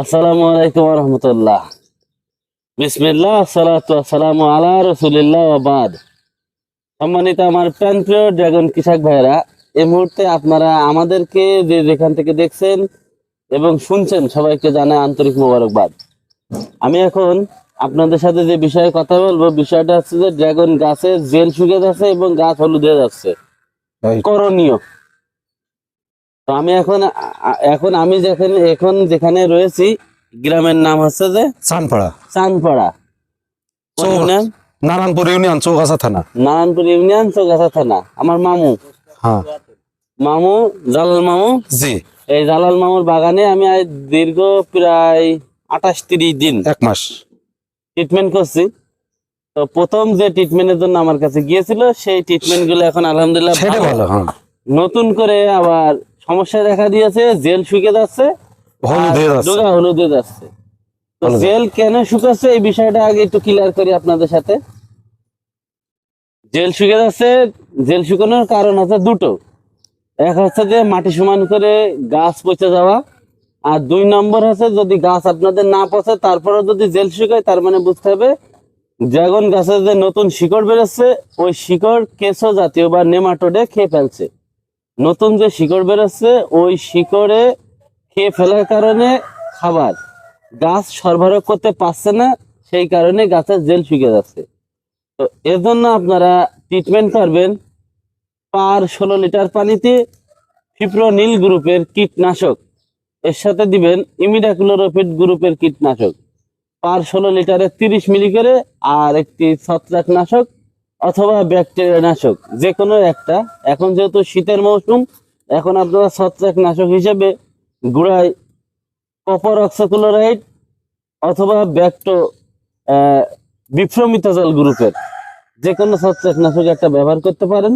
আসসালামু আলাইকুম রহমতুল্লাহ। বিসমিল্লাহ সালাতু আসসালামু আলা রসুলিল্লাহ সম্মানিত আমার প্রান্তীয় ড্রাগন কৃষক ভাইরা এই মুহূর্তে আপনারা আমাদেরকে যে যেখান থেকে দেখছেন এবং শুনছেন সবাইকে জানাই আন্তরিক মোবারকবাদ। আমি এখন আপনাদের সাথে যে বিষয়ে কথা বলব বিষয়টা হচ্ছে যে ড্রাগন গাছে জেল শুকিয়ে যাচ্ছে এবং গাছ হলুদ হয়ে যাচ্ছে। করণীয়। তো আমি এখন এখন আমি যেখানে এখন যেখানে রয়েছি গ্রামের নাম হচ্ছে যে চানপাড়া। ইউনিয়ন? নারায়ণপুর ইউনিয়ন চৌগাছা থানা। নারায়ণপুর ইউনিয়ন চৌগাছা থানা। আমার মামু। হ্যাঁ। মামু জালাল মামু? জি। এই জালাল মামুর বাগানে আমি দীর্ঘ প্রায় আঠাশ তিরিশ দিন এক মাস। ট্রিটমেন্ট করছি। তো প্রথম যে ট্রিটমেন্টের জন্য আমার কাছে গিয়েছিল সেই ট্রিটমেন্টগুলো এখন আলহামদুলিল্লাহ। ভালো হ্যাঁ। নতুন করে আবার সমস্যা দেখা দিয়েছে জেল শুকিয়ে যাচ্ছে হয়ে যাচ্ছে। হলুদ হয়ে যাচ্ছে। তো জেল কেন শুকাচ্ছে এই বিষয়টা আগে একটু ক্লিয়ার করি আপনাদের সাথে। জেল শুকিয়ে যাচ্ছে জেল শুকানোর কারণ হচ্ছে দুটো। এক হচ্ছে যে মাটি সমান করে গাছ পচে যাওয়া আর দুই নম্বর হচ্ছে যদি গাছ আপনাদের না পচে তারপরে যদি জেল শুকায় তার মানে বুঝতে হবে ড্রাগন গাছের যে নতুন শিকড় বেরোচ্ছে ওই শিকড় কেঁচো জাতীয় বা নেমাটোডে খেয়ে ফেলছে। নতুন যে শিকড় বেরোচ্ছে, ওই শিকড়ে খেয়ে ফেলার কারণে খাবার। গাছ সরবরাহ করতে পারছে না, সেই কারণে গাছের জেল শুকিয়ে যাচ্ছে। তো এর জন্য আপনারা ট্রিটমেন্ট করবেন পার ষোলো লিটার পানিতে ফিপ্রোনিল গ্রুপের কীটনাশক। এর সাথে দিবেন ইমিডাক্লোরোফিট গ্রুপের কীটনাশক। পার ষোলো লিটারে তিরিশ মিলি করে আর একটি ছত্রাকনাশক অথবা ব্যাকটেরিয়া নাশক যে কোনো একটা। এখন যেহেতু শীতের মৌসুম, এখন আপনারা ছত্রাকনাশক হিসেবে গুড়ায় কপার অক্সাক্লোরাইড অথবা ব্যাকটো বিফ্রমিতাজল গ্রুপের যে কোনো ছত্রাকনাশক একটা ব্যবহার করতে পারেন।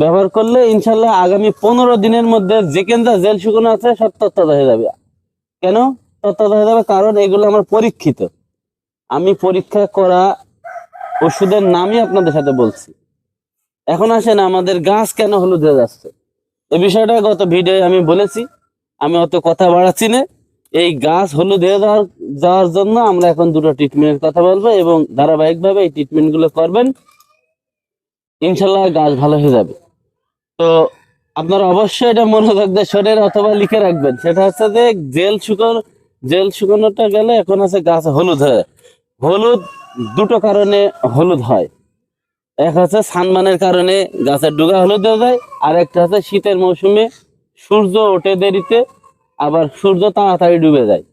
ব্যবহার করলে ইনশাল্লাহ আগামী পনেরো দিনের মধ্যে যেখানে যা জেল শুকনো আছে, সব তত্ত্বতা হয়ে যাবে। কেন? তত্ত্বতা হয়ে যাবে কারণ এগুলো আমার পরীক্ষিত। আমি পরীক্ষা করা ওষুধের নামই আপনাদের সাথে বলছি। এখন আসেন, আমাদের গাছ কেন হলুদ হয়ে যাচ্ছে? এই বিষয়টা গত ভিডিও আমি বলেছি, আমি অত কথা বাড়াচ্ছি না। এই গাছ হলুদ হয়ে যাওয়ার যাওয়ার জন্য আমরা এখন দুটো ট্রিটমেন্টের কথা বলব এবং ধারাবাহিকভাবে এই ট্রিটমেন্টগুলো করবেন। ইনশাল্লাহ গাছ ভালো হয়ে যাবে। তো আপনারা অবশ্যই এটা মনে রাখবেন, শরীর অথবা লিখে রাখবেন। সেটা হচ্ছে যে জেল শুকনো জেল শুকনোটা গেলে এখন আছে গাছ হলুদ হয় হলুদ দুটো কারণে হলুদ হয়। এক হচ্ছে সানমানের কারণে গাছের ডুগা হলুদ হয়ে যায়, আর একটা হচ্ছে শীতের মৌসুমে সূর্য ওঠে দেরিতে, আবার সূর্য তাড়াতাড়ি ডুবে যায়।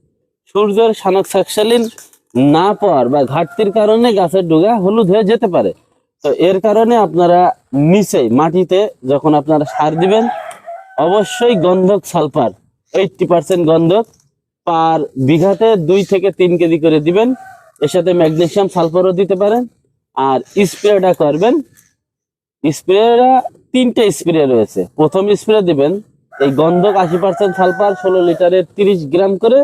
সূর্যের সানক সাকসালিন না পাওয়ার বা ঘাটতির কারণে গাছের ডুগা হলুদ হয়ে যেতে পারে। তো এর কারণে আপনারা নিচেই মাটিতে যখন আপনারা সার দিবেন, অবশ্যই গন্ধক সালফার এইটটি পার্সেন্ট গন্ধক পার বিঘাতে দুই থেকে তিন কেজি করে দিবেন। এর সাথে ম্যাগনেশিয়াম সালফারও দিতে পারেন। আর স্প্রেটা করবেন। স্প্রেটা তিনটে স্প্রে রয়েছে। প্রথম স্প্রে দিবেন। এই গন্ধক আশি পার্সেন্ট সালফার ষোলো লিটারের তিরিশ গ্রাম করে।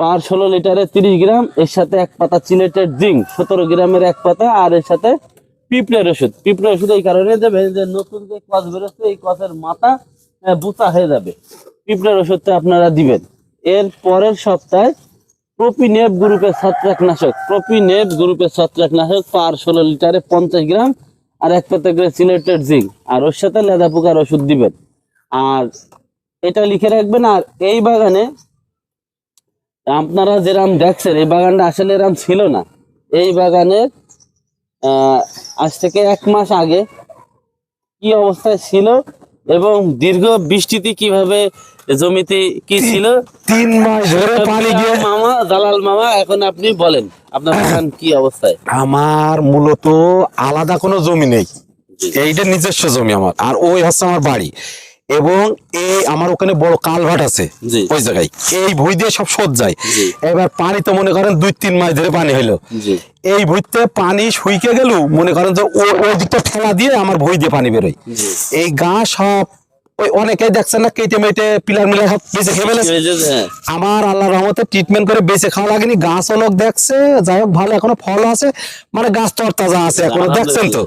পার ষোলো লিটারে তিরিশ গ্রাম। এর সাথে এক পাতা চিলেটের জিঙ্ক, সতেরো গ্রামের এক পাতা। আর এর সাথে পিঁপড়ের ওষুধ। পিঁপড়ের ওষুধ এই কারণে দেবেন যে নতুন যে কচ বেরোচ্ছে, এই কচের মাথা বুতা হয়ে যাবে। পিঁপড়ের ওষুধটা আপনারা দিবেন। এর পরের সপ্তাহে প্রোপিনেপ গ্রুপের ছত্রাকনাশক। প্রোপিনেপ গ্রুপের ছত্রাকনাশক পার ষোলো লিটারে পঞ্চাশ গ্রাম আর এক পাতা করে সিলেটেড জিঙ্ক। আর ওর সাথে লেদা পোকার ওষুধ দিবেন। আর এটা লিখে রাখবেন আর এই বাগানে আপনারা যেরাম দেখছেন এই বাগানটা আসলে এরাম ছিল না। এই বাগানের আহ, আজ থেকে এক মাস আগে কি অবস্থায় ছিল এবং দীর্ঘ বৃষ্টিতে কীভাবে জমিতে কি ছিল? তিন মাস ধরে পানি দিয়ে মামা দালাল মামা এখন আপনি বলেন আপনার বাগান কি অবস্থায়? আমার মূলত আলাদা কোনো জমি নেই। এইটা নিজস্ব জমি আমার আর ওই হচ্ছে আমার বাড়ি। এবং এই আমার ওখানে বড় কালভাট আছে ওই জায়গায়। এই ভুই দিয়ে সব সোদ যায়। এবার পানি তো মনে করেন দুই তিন মাস ধরে পানি হইল। এই ভুইতে পানি শুইকে গেল মনে করেন যে ওই দিকটা ঠেলা দিয়ে আমার ভুই দিয়ে পানি বেরোয়। এই গাছ সব ওই অনেকেই দেখছেন না কেটে মেটে পিলার মিলার বেঁচে খেয়ে ফেলেছে। এই যে- হ্যাঁ। আমার আল্লাহ রহমতে ট্রিটমেন্ট করে বেঁচে খাওয়া লাগেনি গাছ লোক দেখছে যাই হোক ভালো এখনও ফল আছে মানে গাছ তরতাজা আছে এখনও দেখছেন তো?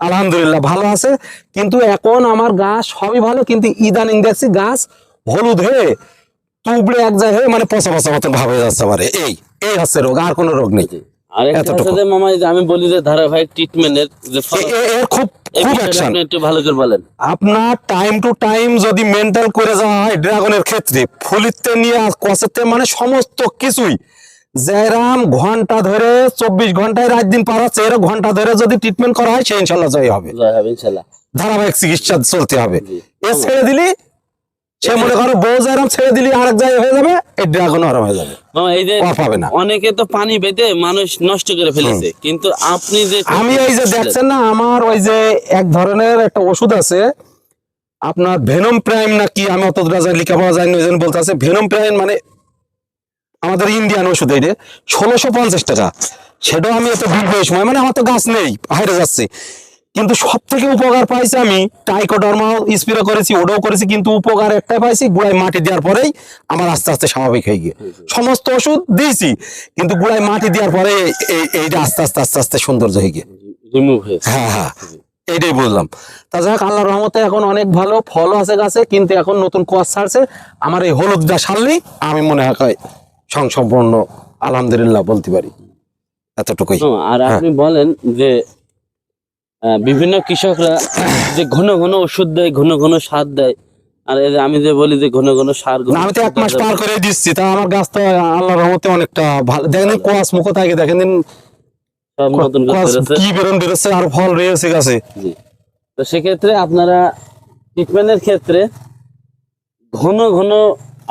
আলহামদুলিল্লাহ। ভালো আছে কিন্তু এখন আমার গাছ সবই ভালো কিন্তু ইদানিং দেখছি গাছ হলুদ হয়ে তুবড়ে এক জায়গায় হয়ে মানে পচা পচা মতন ভাবে যাচ্ছে এই এই হচ্ছে রোগ আর কোনো রোগ নেই। আরেকটা এতটুকু। মামা আমি বলি যে ধারাবাহিক ট্রিটমেন্টের এর খুব খুব অ্যাকশন একটু ভালো করে বলেন। আপনার টাইম টু টাইম যদি মেন্টাল করে যাওয়া হয় ড্রাগনের ক্ষেত্রে ফুলিতে নিয়ে কষেতে মানে সমস্ত কিছুই। জয়রাম ঘণ্টা ধরে চব্বিশ ঘন্টায় রাত দিন পার হচ্ছে এরকম ঘণ্টা ধরে যদি ট্রিটমেন্ট করা হয় সে ইনশাল্লাহ জয় হবে। ধারাবাহিক চিকিৎসা চলতে হবে। এ ছেড়ে দিলি সে মনে করো বউ যেরাম ছেড়ে দিলি আরেক জায়গায় হয়ে যাবে এই ড্রাগন আরাম হয়ে যাবে। এই যে পাবে না। অনেকে তো পানি বেঁধে মানুষ নষ্ট করে ফেলেছে কিন্তু আপনি যে আমি এই যে দেখছেন না আমার ওই যে এক ধরনের একটা ওষুধ আছে আপনার ভেনম প্রাইম নাকি আমি অত দূর যায় লিখা পাওয়া যায় না ওই জন্য বলতে আছে ভেনম প্রাইম মানে আমাদের ইন্ডিয়ান ওষুধ এটা ষোলোশো পঞ্চাশ টাকা। সেটাও আমি এত দীর্ঘ সময় মানে আমার তো গাছ নেই হাইরে যাচ্ছে। কিন্তু সব থেকে উপকার পাইছি আমি টাইকোডার্মা স্প্রে করেছি ওটাও করেছি কিন্তু উপকার একটাই পাইছি গুড়ায় মাটি দেওয়ার পরেই আমার আস্তে আস্তে স্বাভাবিক হয়ে গিয়ে। সমস্ত ওষুধ দিয়েছি কিন্তু গুড়ায় মাটি দেওয়ার পরে এইটা আস্তে আস্তে আস্তে আস্তে সৌন্দর্য হয়ে গিয়ে। হ্যাঁ হ্যাঁ এইটাই বুঝলাম তা যাক আল্লাহর রহমতে এখন অনেক ভালো ফলও আছে গাছে কিন্তু এখন নতুন কোয়াশ ছাড়ছে। আমার এই হলুদটা সারলেই আমি মনে হয় সংসম্পূর্ণ আলহামদুলিল্লাহ বলতে পারি। এতটুকুই। আর আপনি বলেন যে বিভিন্ন কৃষকরা যে ঘন ঘন ওষুধ দেয় ঘন ঘন সার দেয়। আর এই যে আমি যে বলি যে ঘন ঘন সার আমি তো এক মাস পার করে দিচ্ছি তা আমার গাছ তো আল্লাহর রহমতে অনেকটা ভালো। দেখেন কোয়াশ মুখ থাকে দেখেন দিন। কি বেরোন বেরোচ্ছে আর ফল রয়েছে গাছে তো সেক্ষেত্রে আপনারা ট্রিটমেন্টের ক্ষেত্রে ঘন ঘন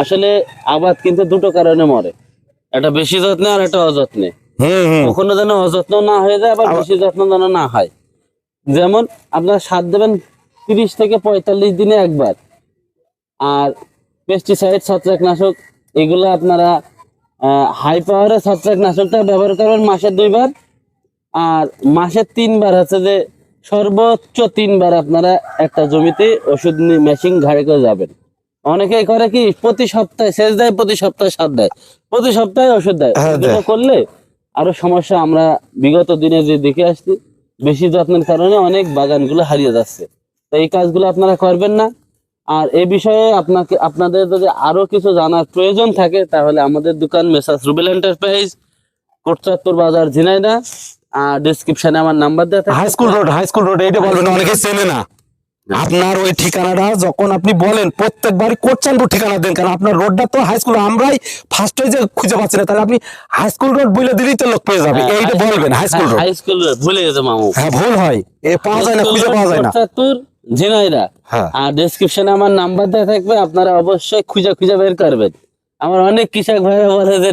আসলে আবাদ কিন্তু দুটো কারণে মরে। একটা বেশি যত্নে আর একটা অযত্নে। কখনো যেন অযত্ন না হয়ে যায় আবার বেশি যত্ন যেন না হয়। যেমন আপনারা সার দেবেন তিরিশ থেকে পঁয়তাল্লিশ দিনে একবার। আর পেস্টিসাইড ছত্রাকনাশক এগুলো আপনারা হাই পাওয়ারের ছত্রাকনাশকটা ব্যবহার করবেন মাসে দুইবার। আর মাসে তিনবার হচ্ছে যে সর্বোচ্চ তিনবার আপনারা একটা জমিতে ওষুধ মেশিন ঘাড়ে করে যাবেন। অনেকেই করে কি প্রতি সপ্তাহে সেচ দেয় প্রতি সপ্তাহে সার দেয়। প্রতি সপ্তাহে ওষুধ দেয়। হ্যাঁ, দেয়। করলে আরও সমস্যা আমরা বিগত দিনে যে দেখে আসছি। বেশি যত্নের কারণে অনেক বাগানগুলো হারিয়ে যাচ্ছে। তো এই কাজগুলো আপনারা করবেন না। আর এ বিষয়ে আপনাকে, আপনাদের যদি আরও কিছু জানার প্রয়োজন থাকে, তাহলে আমাদের দোকান মেসাজ রুবেল এন্টারপ্রাইজ কোটচাত্তর বাজার ঝিনাইদা আর ডিসক্রিপশনে আমার নাম্বার দেওয়া high school road high school road এইটা বলবেন অনেকে চেনে না। আপনার ওই ঠিকানাটা যখন আপনি বলেন প্রত্যেকবারই কোচানপুর ঠিকানা দেন কারণ আপনার রোডটা তো হাই স্কুল আমরাই ফার্স্ট যে খুঁজে পাচ্ছি না তাহলে আপনি হাই স্কুল রোড বলে দিলেই তো লোক পেয়ে যাবে এইটা বলবেন high school road high school road ভুলে গেছে মামু। হ্যাঁ ভুল হয় এ পাওয়া যায় না খুঁজে পাওয়া যায় না। কোটচাত্তর ঝিনাইদা হ্যাঁ। আর ডেসক্রিপশনে আমার নাম্বার দেওয়া থাকবে আপনারা অবশ্যই খুঁজে খুঁজে বের করবেন। আমার অনেক কৃষক ভাইরা বলে যে